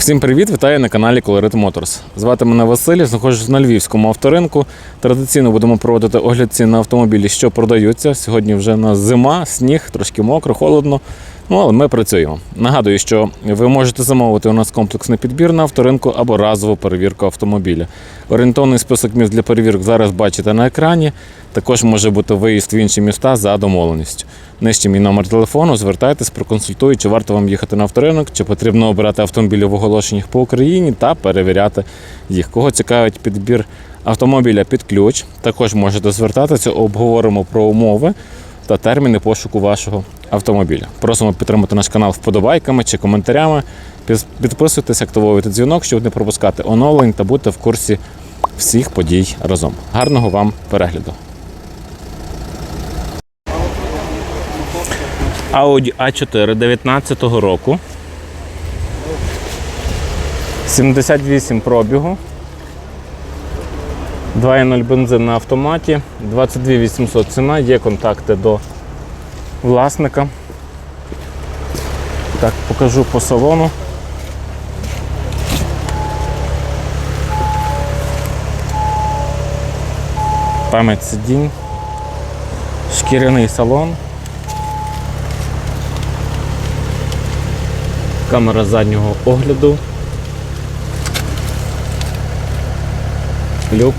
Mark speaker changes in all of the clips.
Speaker 1: Всім привіт, вітаю на каналі Colorit Motors. Звати мене Василь, знаходжусь на львівському авторинку. Традиційно будемо проводити огляд цін на автомобілі, що продаються. Сьогодні вже на зима, сніг, трошки мокро, холодно. Ну, але ми працюємо. Нагадую, що ви можете замовити у нас комплексний підбір на авторинку або разову перевірку автомобіля. Орієнтовний список міст для перевірок зараз бачите на екрані. Також може бути виїзд в інші міста за домовленістю. Нижче мій номер телефону, звертайтесь, проконсультую, чи варто вам їхати на авторинок, чи потрібно обирати автомобілі в оголошеннях по Україні та перевіряти їх. Кого цікавить підбір автомобіля під ключ, також можете звертатися, обговоримо про умови та терміни пошуку вашого автомобіля. Просимо підтримати наш канал вподобайками чи коментарями. Підписуйтесь, активовуйте дзвінок, щоб не пропускати оновлень та бути в курсі всіх подій разом. Гарного вам перегляду! Audi A4 19 року. 78 пробігу. 2.0 бензин на автоматі. 22 800 ціна, є контакти до власника. Так, покажу по салону. Пам'ять сидінь. Шкіряний салон. Камера заднього огляду. Люк.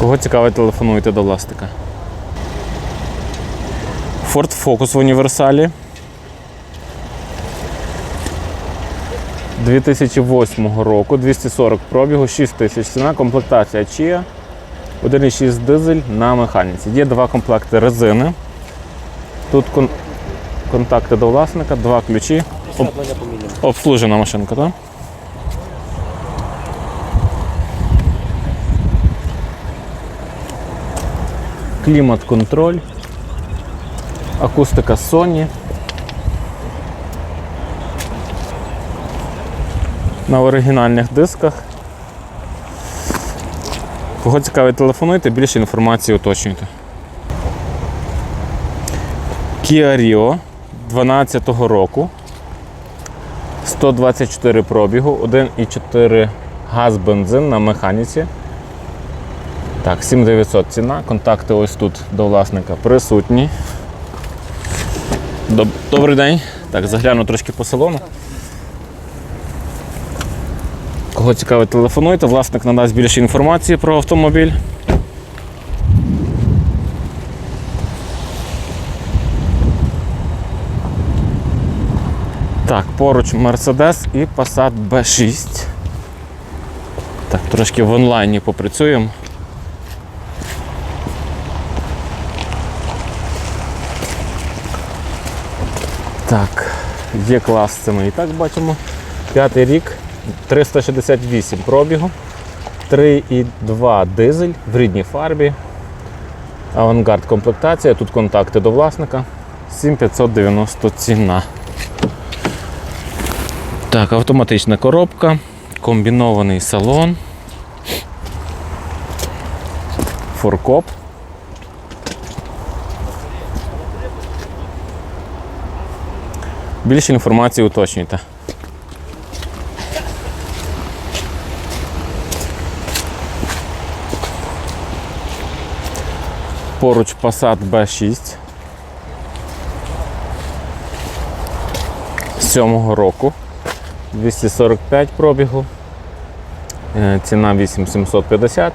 Speaker 1: Кого цікавить, телефонуйте до власника. Ford Focus в універсалі. 2008 року, 240 пробігу, 6 тисяч ціна, комплектація Chia, 1,6 дизель на механіці. Є два комплекти резини. Тут кон- контакти до власника, два ключі. Об- обслужена машинка, так? Клімат-контроль, акустика Sony. На оригінальних дисках. Кого цікавить, телефонуйте, більше інформації уточнюйте. Kia Rio 12 року. 124 пробігу, 1,4 газ бензин на механіці. Так, 7900 ціна. Контакти ось тут до власника присутні. Доб- Добрий день. Так, загляну трошки по салону. Кого цікавить, телефонуйте, власник надасть більше інформації про автомобіль. Так, поруч Mercedes і Passat B6. Так, трошки в онлайні попрацюємо. Так, є клас, це ми і так бачимо. П'ятий рік, 368 пробігу, 3,2 дизель в рідній фарбі. Авангард комплектація, тут контакти до власника. 7590 ціна. Так, автоматична коробка, комбінований салон. Форкоп. Більше інформації уточнюйте. Поруч Passat B6 7 року. 245 пробігу. Е, Ціна 8750.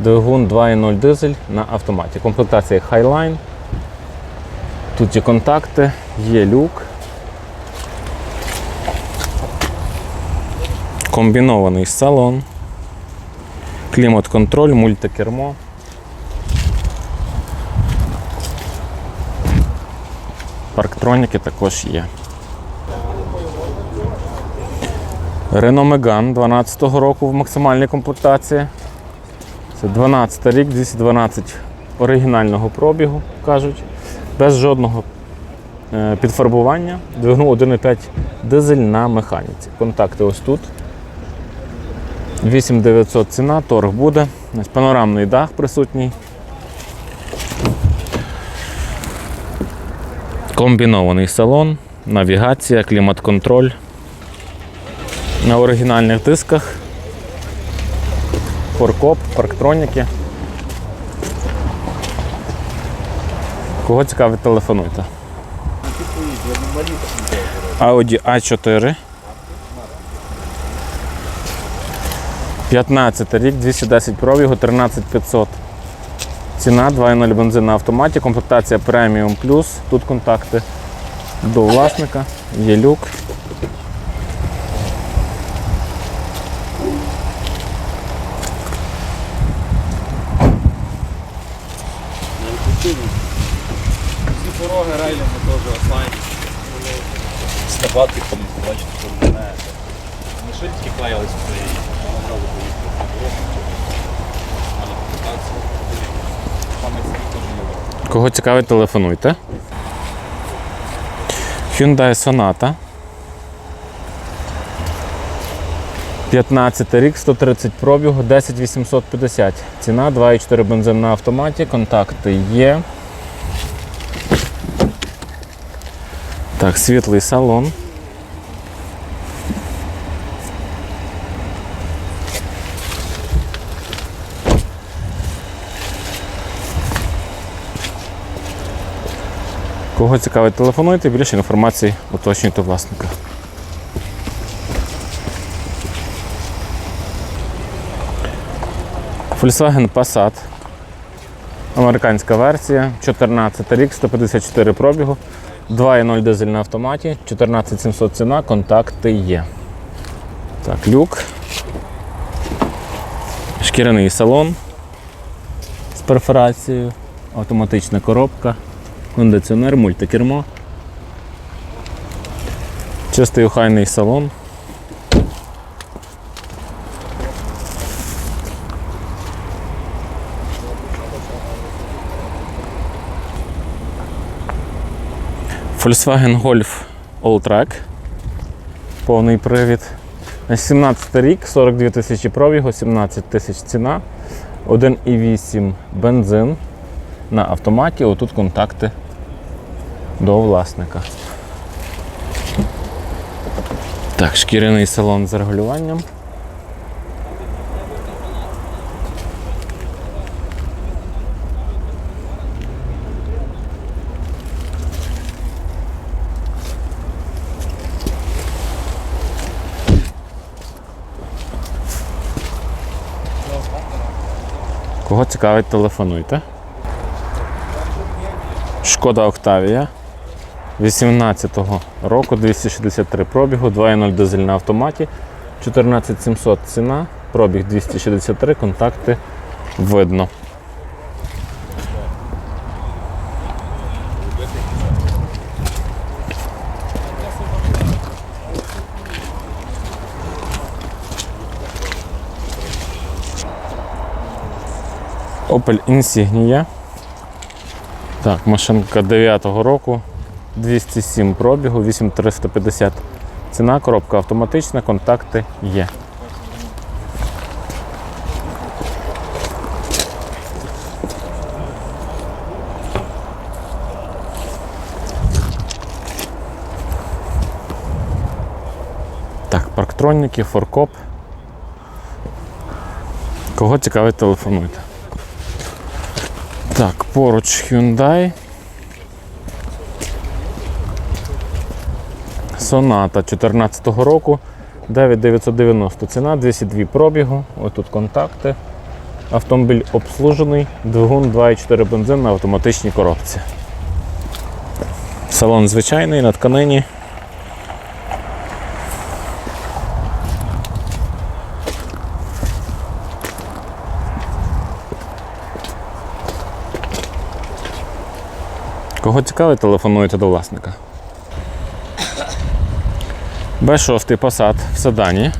Speaker 1: Двигун 2.0 дизель на автоматі. Комплектація Highline. Тут є контакти, є люк. Комбінований салон. Клімат-контроль, мультикермо. Парктроніки також є. Renault Megane 12 року в максимальній комплектації. Це 12 рік, 212 оригінального пробігу, кажуть, без жодного е, підфарбування. Двигун 1,5 дизель на механіці. Контакти ось тут. 8900 ціна, торг буде. Панорамний дах присутній. Комбінований салон, навігація, клімат-контроль. На оригінальних дисках. Форкоп, парктроніки. Кого цікавить, телефонуйте. Audi A4. 15 рік, 210 пробігу, 13500. Ціна 2.0 бензин на автоматі, комплектація Premium Plus. Тут контакти до власника, є люк.
Speaker 2: Всі пороги рейлінгу теж офлайн. Снабати там, бачите, що мене. Ми шильки клеїлись в цей, вона одразу поїхала на дорогу. Але комплектація. Саме ці теж є.
Speaker 1: Кого цікавить, телефонуйте. Hyundai Sonata. 15 рік, 130 пробігу, 10850. Ціна 2,4 бензин на автоматі, контакти є. Так, світлий салон. Кого цікавить, телефонуйте, більше інформації уточнюйте власника. Volkswagen Passat. Американська версія, 14 рік, 154 пробігу, 2.0 дизель на автоматі, 14700 ціна, контакти є. Так, люк. Шкіряний салон з перфорацією, автоматична коробка, кондиціонер, мультикермо. Чистий охайний салон. Volkswagen Golf Alltrack. Повний привід. 17 рік, 42 тисячі пробігу, 17 тисяч ціна. 1,8 бензин на автоматі. Отут контакти до власника. Так, шкіряний салон з регулюванням. Кого цікавить, телефонуйте. Шкода Октавія. 18-го року 263 пробігу, 2.0 дизель на автоматі, 14700 ціна, пробіг 263, контакти видно. Opel Insignia. Так, машинка 9-го року, 207 пробігу, 8350 ціна, коробка автоматична, контакти є. Так, парктроніки, форкоп. Кого цікавить, телефонуйте. Так, поруч Hyundai. Соната 14-го року. 9990 ціна, 202 пробігу. Ось тут контакти. Автомобіль обслужений, двигун 2,4 бензин на автоматичній коробці. Салон звичайний на тканині. Кого цікавить, телефонуйте до власника. Б6 Passat в седані.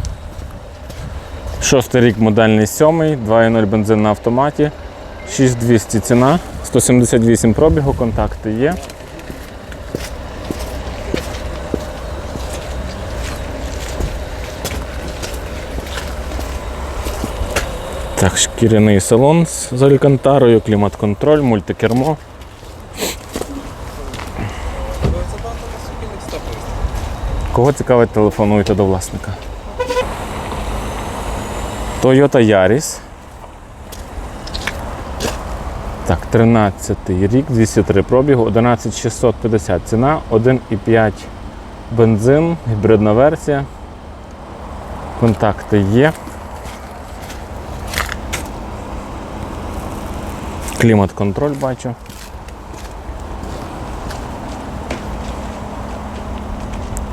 Speaker 1: Шостий рік модельний сьомий, 2.0 бензин на автоматі, 6200 ціна, 178 пробігу, контакти є. Так, шкіряний салон з алькантарою, клімат-контроль, мультикермо. Кого цікавить, телефонуйте до власника. Toyota Yaris. Так, 13 рік, 203 пробігу, 11650 ціна, 1,5 бензин, гібридна версія. Контакти є. Клімат-контроль бачу.